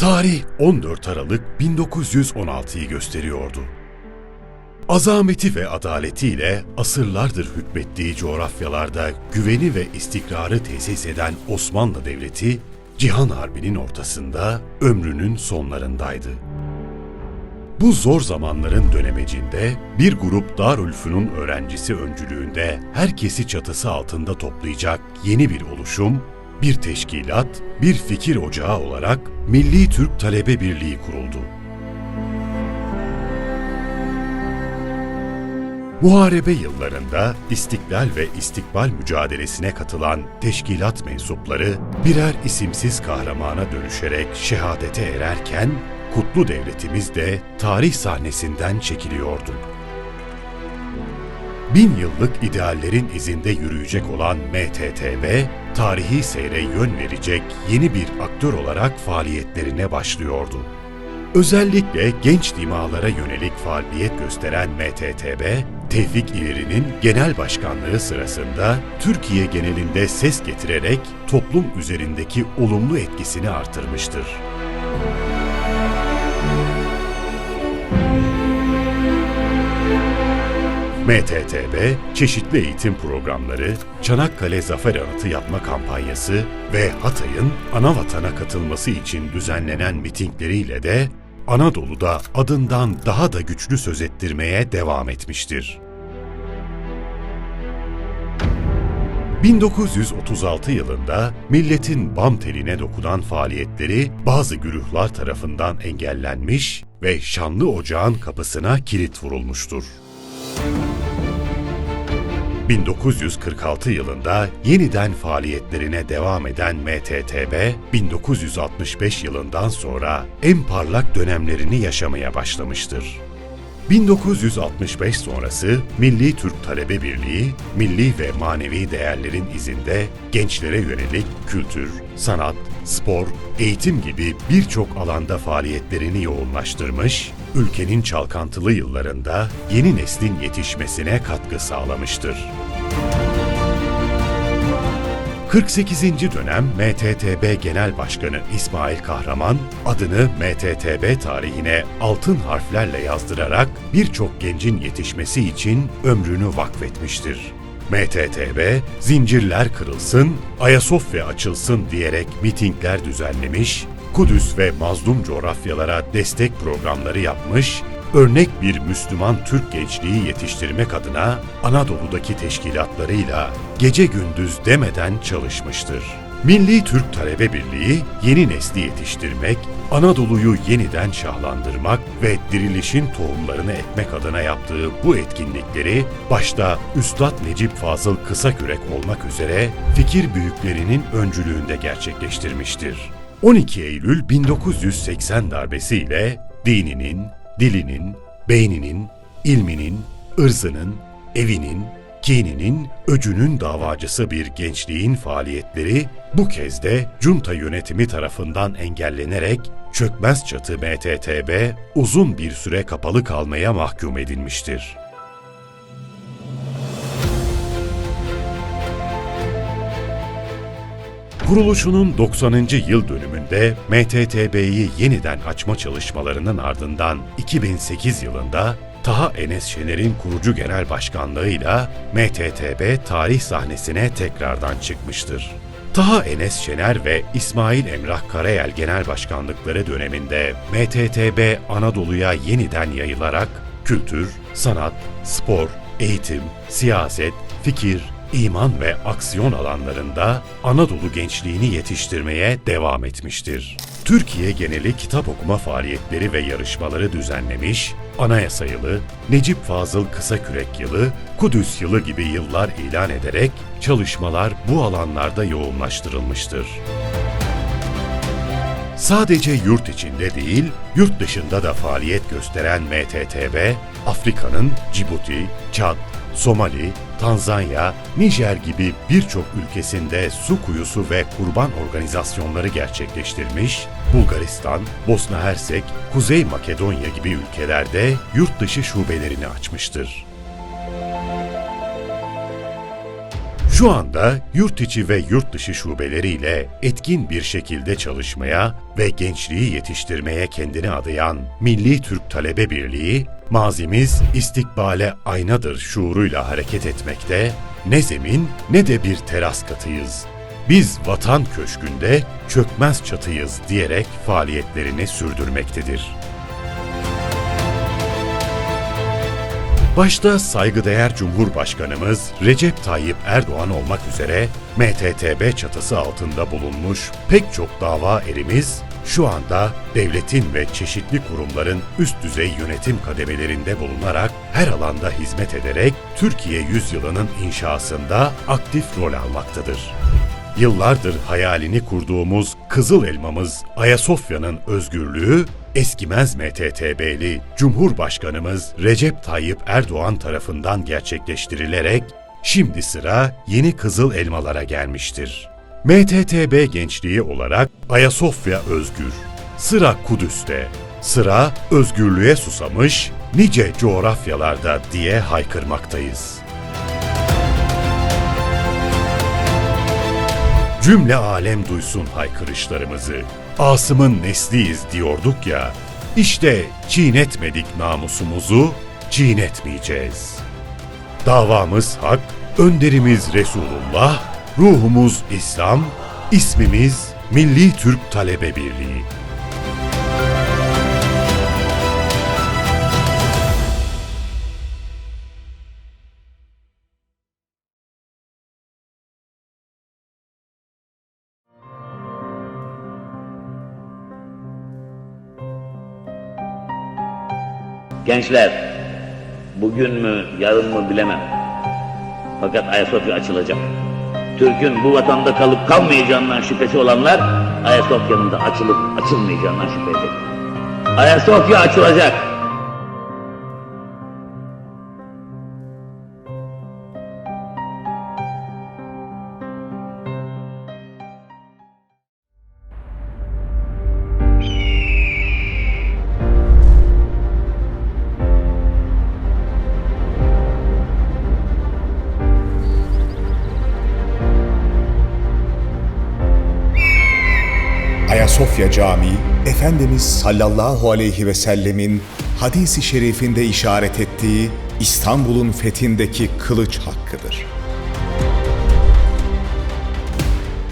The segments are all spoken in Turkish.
Tarih 14 Aralık 1916'yı gösteriyordu. Azameti ve adaletiyle asırlardır hükmettiği coğrafyalarda güveni ve istikrarı tesis eden Osmanlı Devleti, Cihan Harbi'nin ortasında ömrünün sonlarındaydı. Bu zor zamanların dönemecinde bir grup Darülfünun öğrencisi öncülüğünde herkesi çatısı altında toplayacak yeni bir oluşum, bir teşkilat, bir fikir ocağı olarak Milli Türk Talebe Birliği kuruldu. Muharebe yıllarında istiklal ve istikbal mücadelesine katılan teşkilat mensupları birer isimsiz kahramana dönüşerek şehadete ererken kutlu devletimiz de tarih sahnesinden çekiliyordu. Bin yıllık ideallerin izinde yürüyecek olan MTTV, tarihi seyre yön verecek yeni bir aktör olarak faaliyetlerine başlıyordu. Özellikle genç dimağlara yönelik faaliyet gösteren MTTB, Tevfik İleri'nin genel başkanlığı sırasında Türkiye genelinde ses getirerek toplum üzerindeki olumlu etkisini artırmıştır. MTTB, çeşitli eğitim programları, Çanakkale Zafer Anıtı yapma kampanyası ve Hatay'ın ana vatana katılması için düzenlenen mitingleriyle de Anadolu'da adından daha da güçlü söz ettirmeye devam etmiştir. 1936 yılında milletin bam teline dokunan faaliyetleri bazı güruhlar tarafından engellenmiş ve şanlı ocağın kapısına kilit vurulmuştur. 1946 yılında yeniden faaliyetlerine devam eden MTTB, 1965 yılından sonra en parlak dönemlerini yaşamaya başlamıştır. 1965 sonrası Milli Türk Talebe Birliği, milli ve manevi değerlerin izinde gençlere yönelik kültür, sanat, spor, eğitim gibi birçok alanda faaliyetlerini yoğunlaştırmış, ülkenin çalkantılı yıllarında yeni neslin yetişmesine katkı sağlamıştır. 48. dönem MTTB Genel Başkanı İsmail Kahraman, adını MTTB tarihine altın harflerle yazdırarak birçok gencin yetişmesi için ömrünü vakfetmiştir. MTTB, zincirler kırılsın, Ayasofya açılsın diyerek mitingler düzenlemiş, Kudüs ve mazlum coğrafyalara destek programları yapmış, örnek bir Müslüman Türk gençliği yetiştirmek adına Anadolu'daki teşkilatlarıyla gece gündüz demeden çalışmıştır. Milli Türk Talebe Birliği yeni nesli yetiştirmek, Anadolu'yu yeniden şahlandırmak ve dirilişin tohumlarını ekmek adına yaptığı bu etkinlikleri başta Üstad Necip Fazıl Kısakürek olmak üzere fikir büyüklerinin öncülüğünde gerçekleştirmiştir. 12 Eylül 1980 darbesiyle dininin, dilinin, beyninin, ilminin, ırzının, evinin, kininin, öcünün davacısı bir gençliğin faaliyetleri bu kez de junta yönetimi tarafından engellenerek çökmez çatı MTTB uzun bir süre kapalı kalmaya mahkum edilmiştir. Kuruluşunun 90. yıl dönümünde MTTB'yi yeniden açma çalışmalarının ardından 2008 yılında Taha Enes Şener'in kurucu genel başkanlığıyla MTTB tarih sahnesine tekrardan çıkmıştır. Taha Enes Şener ve İsmail Emrah Karayel genel başkanlıkları döneminde MTTB Anadolu'ya yeniden yayılarak kültür, sanat, spor, eğitim, siyaset, fikir, iman ve aksiyon alanlarında Anadolu gençliğini yetiştirmeye devam etmiştir. Türkiye geneli kitap okuma faaliyetleri ve yarışmaları düzenlemiş, Anayasa Yılı, Necip Fazıl Kısakürek Yılı, Kudüs Yılı gibi yıllar ilan ederek çalışmalar bu alanlarda yoğunlaştırılmıştır. Sadece yurt içinde değil, yurt dışında da faaliyet gösteren MTTB, Afrika'nın Cibuti, Çad, Somali, Tanzanya, Nijer gibi birçok ülkesinde su kuyusu ve kurban organizasyonları gerçekleştirmiş, Bulgaristan, Bosna Hersek, Kuzey Makedonya gibi ülkelerde yurt dışı şubelerini açmıştır. Şu anda yurt içi ve yurt dışı şubeleriyle etkin bir şekilde çalışmaya ve gençliği yetiştirmeye kendini adayan Milli Türk Talebe Birliği, mazimiz istikbale aynadır şuuruyla hareket etmekte, ne zemin ne de bir teras katıyız. Biz vatan köşkünde çökmez çatıyız diyerek faaliyetlerini sürdürmektedir. Başta saygıdeğer Cumhurbaşkanımız Recep Tayyip Erdoğan olmak üzere MTTB çatısı altında bulunmuş pek çok dava erimiz şu anda devletin ve çeşitli kurumların üst düzey yönetim kademelerinde bulunarak her alanda hizmet ederek Türkiye yüzyılının inşasında aktif rol almaktadır. Yıllardır hayalini kurduğumuz Kızıl Elmamız Ayasofya'nın özgürlüğü eskimez MTTB'li Cumhurbaşkanımız Recep Tayyip Erdoğan tarafından gerçekleştirilerek şimdi sıra yeni Kızıl Elmalara gelmiştir. MTTB gençliği olarak Ayasofya özgür, sıra Kudüs'te, sıra özgürlüğe susamış nice coğrafyalarda diye haykırmaktayız. Cümle alem duysun haykırışlarımızı. Asım'ın nesliyiz diyorduk ya. İşte çiğnetmedik namusumuzu, çiğnetmeyeceğiz. Davamız hak, önderimiz Resulullah, ruhumuz İslam, ismimiz Milli Türk Talebe Birliği. Gençler, bugün mü, yarın mı bilemem. Fakat Ayasofya açılacak. Türk'ün bu vatanda kalıp kalmayacağından şüphesi olanlar, Ayasofya'nın da açılıp açılmayacağından şüphe eder. Ayasofya açılacak. Ayasofya Camii, Efendimiz sallallahu aleyhi ve sellemin hadisi şerifinde işaret ettiği İstanbul'un fethindeki kılıç hakkıdır.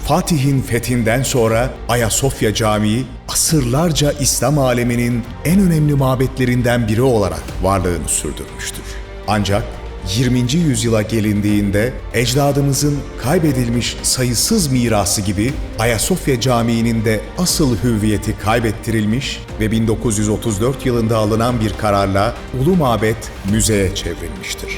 Fatih'in fethinden sonra Ayasofya Camii asırlarca İslam aleminin en önemli mabetlerinden biri olarak varlığını sürdürmüştür. Ancak 20. yüzyıla gelindiğinde ecdadımızın kaybedilmiş sayısız mirası gibi Ayasofya Camii'nin de asıl hüviyeti kaybettirilmiş ve 1934 yılında alınan bir kararla Ulu Mabet müzeye çevrilmiştir.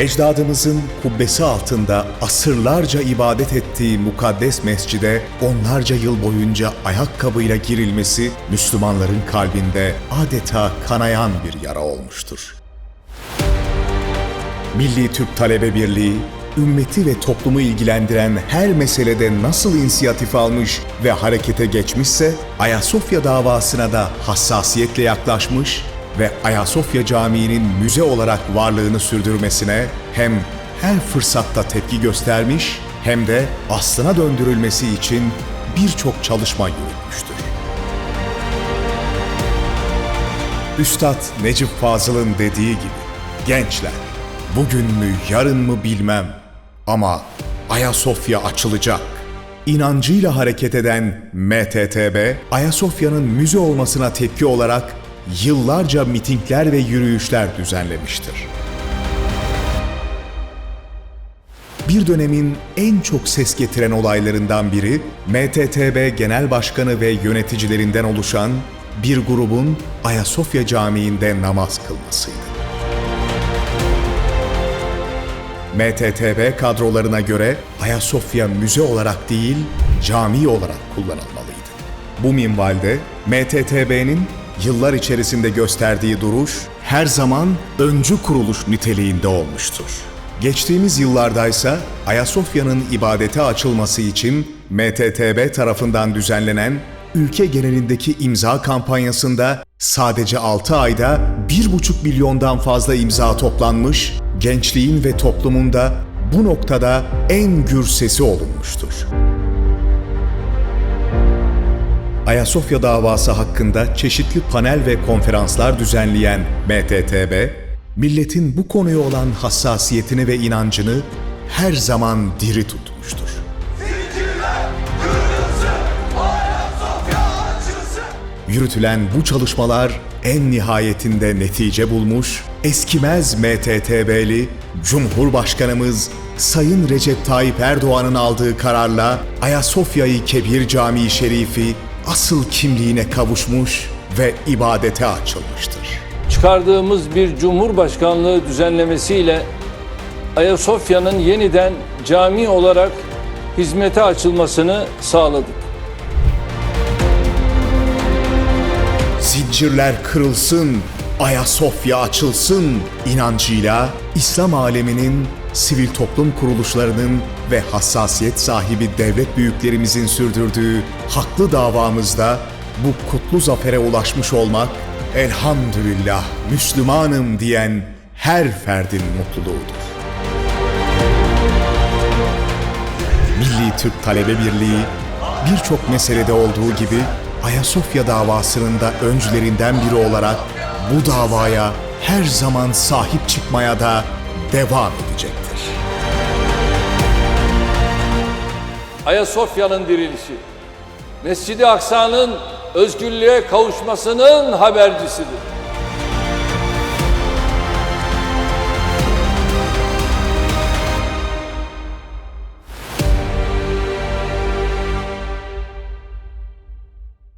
Ecdadımızın kubbesi altında asırlarca ibadet ettiği mukaddes mescide onlarca yıl boyunca ayakkabıyla girilmesi Müslümanların kalbinde adeta kanayan bir yara olmuştur. Milli Türk Talebe Birliği, ümmeti ve toplumu ilgilendiren her meselede nasıl inisiyatif almış ve harekete geçmişse, Ayasofya davasına da hassasiyetle yaklaşmış ve Ayasofya Camii'nin müze olarak varlığını sürdürmesine hem her fırsatta tepki göstermiş hem de aslına döndürülmesi için birçok çalışma yürütmüştür. Üstad Necip Fazıl'ın dediği gibi, gençler, bugün mü yarın mı bilmem ama Ayasofya açılacak. İnancıyla hareket eden MTTB, Ayasofya'nın müze olmasına tepki olarak yıllarca mitingler ve yürüyüşler düzenlemiştir. Bir dönemin en çok ses getiren olaylarından biri MTTB Genel Başkanı ve yöneticilerinden oluşan bir grubun Ayasofya Camii'nde namaz kılmasıydı. MTTB kadrolarına göre Ayasofya müze olarak değil, cami olarak kullanılmalıydı. Bu minvalde MTTB'nin yıllar içerisinde gösterdiği duruş her zaman öncü kuruluş niteliğinde olmuştur. Geçtiğimiz yıllardaysa Ayasofya'nın ibadete açılması için MTTB tarafından düzenlenen ülke genelindeki imza kampanyasında sadece 6 ayda 1,5 milyondan fazla imza toplanmış gençliğin ve toplumunda bu noktada en gür sesi olunmuştur. Ayasofya davası hakkında çeşitli panel ve konferanslar düzenleyen MTTB, milletin bu konuya olan hassasiyetini ve inancını her zaman diri tutmuştur. Yürütülen bu çalışmalar en nihayetinde netice bulmuş, eskimez MTTB'li Cumhurbaşkanımız Sayın Recep Tayyip Erdoğan'ın aldığı kararla Ayasofya'yı Kebir Camii Şerifi asıl kimliğine kavuşmuş ve ibadete açılmıştır. çıkardığımız bir Cumhurbaşkanlığı düzenlemesiyle Ayasofya'nın yeniden cami olarak hizmete açılmasını sağladık. Zincirler kırılsın, Ayasofya açılsın inancıyla İslam aleminin, sivil toplum kuruluşlarının ve hassasiyet sahibi devlet büyüklerimizin sürdürdüğü haklı davamızda bu kutlu zafere ulaşmış olmak elhamdülillah Müslümanım diyen her ferdin mutluluğudur. Milli Türk Talebe Birliği birçok meselede olduğu gibi Ayasofya davasının da öncülerinden biri olarak bu davaya her zaman sahip çıkmaya da devam edecektir. Ayasofya'nın dirilişi, Mescid-i Aksa'nın özgürlüğe kavuşmasının habercisidir.